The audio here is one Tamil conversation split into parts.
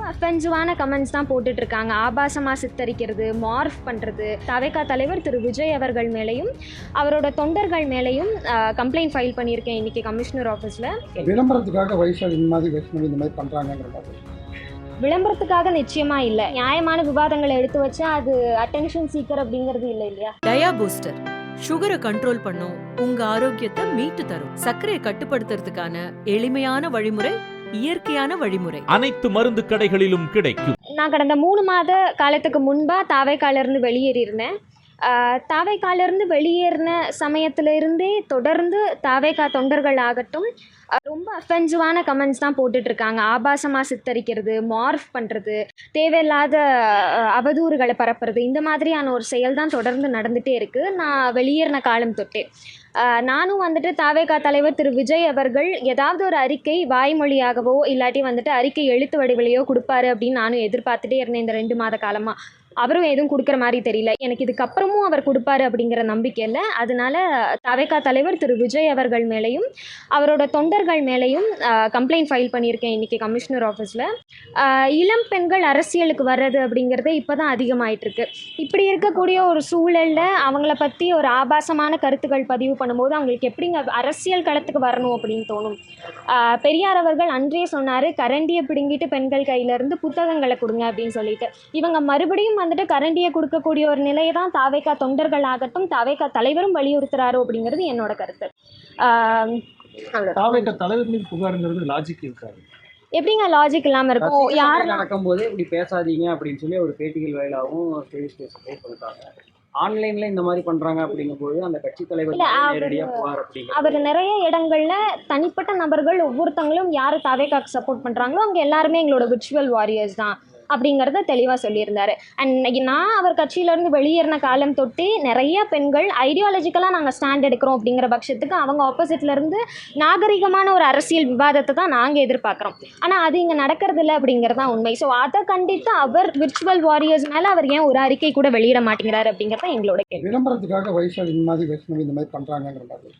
ரொம்ப அஃபென்சிவான கமெண்ட்ஸ் தான் போட்டுட்டு இருக்காங்க ஆபாசமாக சித்தரிக்கிறது மார்ஃப் பண்ணுறது தவைக்கா தலைவர் திரு விஜய் அவர்கள் மேலேயும் அவரோட தொண்டர்கள் மேலேயும் கம்ப்ளைண்ட் ஃபைல் பண்ணியிருக்கேன் இன்னைக்கு கமிஷனர் ஆஃபீஸில் விளம்பரத்துக்காக வயசாக இந்த மாதிரி வைஷ்ணவி இந்த மாதிரி பண்ணுறாங்கன்ற மாதிரி விளம்பரத்துக்காக நிச்சயமாக இல்லை. நியாயமான விவாதங்களை எடுத்து வச்சா அது அட்டென்ஷன் சீக்கர் அப்படிங்கிறது இல்லை இல்லையா? டயா பூஸ்டர் சுகரை கண்ட்ரோல் பண்ணும் உங்க ஆரோக்கியத்தை மீட்டு தரும். சர்க்கரையை கட்டுப்படுத்துறதுக்கான எளிமையான வழிமுறை இயற்கையான வழிமுறை. அனைத்து மருந்து கடைகளிலும் கிடைக்கும். நான் கடந்த மூணு மாத காலத்துக்கு முன்பாக தாவைக்காலிருந்து வெளியேறியிருந்தேன். தாவைக்காலிருந்து வெளியேறின சமயத்திலிருந்தே தொடர்ந்து தாவைக்கா தொண்டர்கள் ஆகட்டும் ரொம்ப அஃபென்சிவான கமெண்ட்ஸ் தான் போட்டுட்ருக்காங்க. ஆபாசமாக சித்தரிக்கிறது மார்ஃப் பண்ணுறது தேவையில்லாத அவதூறுகளை பரப்புறது இந்த மாதிரியான ஒரு செயல் தான் தொடர்ந்து நடந்துகிட்டே இருக்குது நான் வெளியேறின காலம் தொட்டே. நானும் வந்துட்டு தாவேகா தலைவர் திரு. விஜய் அவர்கள் ஏதாவது ஒரு அறிக்கை வாய்மொழியாகவோ இல்லாட்டி வந்துட்டு அறிக்கை எழுத்து வடிவிலையோ கொடுப்பாரு அப்படின்னு நானும் எதிர்பார்த்துட்டே இருந்தேன் இந்த ரெண்டு மாத காலமாக அவரும் எதுவும் கொடுக்குற மாதிரி தெரியல. எனக்கு இதுக்கப்புறமும் அவர் கொடுப்பாரு அப்படிங்கிற நம்பிக்கை இல்லை. அதனால தவேகா தலைவர் திரு விஜய் அவர்கள் மேலேயும் அவரோட தொண்டர்கள் மேலேயும் கம்ப்ளைண்ட் ஃபைல் பண்ணியிருக்கேன் இன்றைக்கி கமிஷனர் ஆஃபீஸில் இளம் பெண்கள் அரசியலுக்கு வர்றது அப்படிங்கிறது இப்போ தான் அதிகமாகிட்டுருக்கு இப்படி இருக்கக்கூடிய ஒரு சூழலில் அவங்கள பற்றி ஒரு ஆபாசமான கருத்துக்கள் பதிவு பண்ணும்போது அவங்களுக்கு எப்படிங்க அரசியல் களத்துக்கு வரணும் அப்படின்னு தோணும். பெரியார் அவர்கள் அன்றே சொன்னார் கரண்டியை பிடுங்கிட்டு பெண்கள் கையிலேருந்து புத்தகங்களை கொடுங்க அப்படின்னு சொல்லிட்டு. இவங்க மறுபடியும் வந்துட்டு கரண்டியை கொடுக்கக்கூடிய ஒரு நிலையை தான் தாவேக்கா தொண்டர்கள் ஆகட்டும் தாவேக்கா தலைவரும் வலியுறுத்துறாரோ அப்படிங்கிறது என்னோட கருத்து. தாவேக்க தலைவர் மீது புகாருங்கிறது லாஜிக் இருக்காது. எப்படிங்க லாஜிக் இல்லாமல் இருக்கும்? யார் நடக்கும்போது இப்படி பேசாதீங்க அப்படின்னு சொல்லி ஒரு பேட்டிகள் வாயிலாகவும் ஸ்டேஜ் பேச சப்போர்ட் பண்ணிட்டாங்க ஆன்லைன்ல இந்த மாதிரி பண்றாங்க அப்படிங்கும்போது அந்த கட்சி தலைவர் அவரு- நிறைய இடங்கள்ல தனிப்பட்ட நபர்கள் ஒவ்வொருத்தங்களும் யார் தாவேக்காக்கு சப்போர்ட் பண்ணுறாங்களோ அவங்க எல்லாருமே எங்களோட விர்ச்சுவல் வாரியர்ஸ் தான். அப்படிங்கிறத தெளிவாக சொல்லியிருந்தார். அண்ட் இன்னைக்கு நான் அவர் கட்சியிலேருந்து வெளியேறின காலம் தொட்டு நிறைய பெண்கள் ஐடியாலஜிக்கலாக நாங்கள் ஸ்டாண்ட் எடுக்கிறோம் அப்படிங்கிற பட்சத்துக்கு அவங்க ஆப்போசிட்லேருந்து நாகரிகமான ஒரு அரசியல் விவாதத்தை தான் நாங்கள் எதிர்பார்க்குறோம். ஆனால் அது இங்கே நடக்கிறது இல்லை அப்படிங்கிறது தான் உண்மை. ஸோ அதை கண்டித்து அவர் விர்ச்சுவல் வாரியர்ஸ் மேலே அவர் ஏன் ஒரு அறிக்கை கூட வெளியிட மாட்டேங்கிறாரு அப்படிங்கிறத எங்களோட கேள்வி. விளம்பரத்துக்காக வயசாக இந்த மாதிரி வைஷ்ணவி இந்த மாதிரி பண்ணுறாங்கன்ற மாதிரி.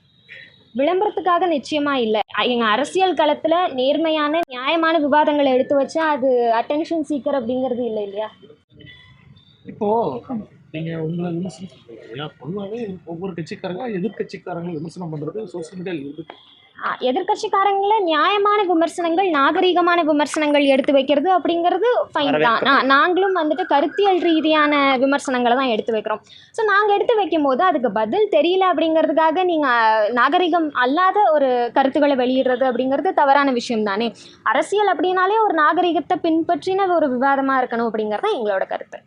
விளம்பரத்துக்காக நிச்சயமா இல்லை. எங்க அரசியல் களத்துல நேர்மையான நியாயமான விவாதங்களை எடுத்து வச்சா அது அட்டென்ஷன் சீக்கர் அப்படிங்கிறது இல்லை இல்லையா? இப்போ நீங்க உங்களை விமர்சனம் பொதுவாகவே ஒவ்வொரு கட்சிக்காரங்க எதிர்கட்சிக்காரங்க விமர்சனம் பண்றது சோசியல் மீடியாவில் ஆ, எதிர்க்கட்சிக்காரங்கள நியாயமான விமர்சனங்கள் நாகரீகமான விமர்சனங்கள் எடுத்து வைக்கிறது அப்படிங்கிறது ஃபைன் தான். நான் நாங்களும் வந்துட்டு கருத்தியல் ரீதியான விமர்சனங்களை தான் எடுத்து வைக்கிறோம். ஸோ நாங்கள் எடுத்து வைக்கும் போது அதுக்கு பதில் தெரியல அப்படிங்கிறதுக்காக நீங்கள் நாகரிகம் அல்லாத ஒரு கருத்துக்களை வெளியிடுறது அப்படிங்கிறது தவறான விஷயம் தானே? அரசியல் அப்படின்னாலே ஒரு நாகரிகத்தை பின்பற்றின ஒரு விவாதமாக இருக்கணும் அப்படிங்கிறது தான் எங்களோட கருத்து.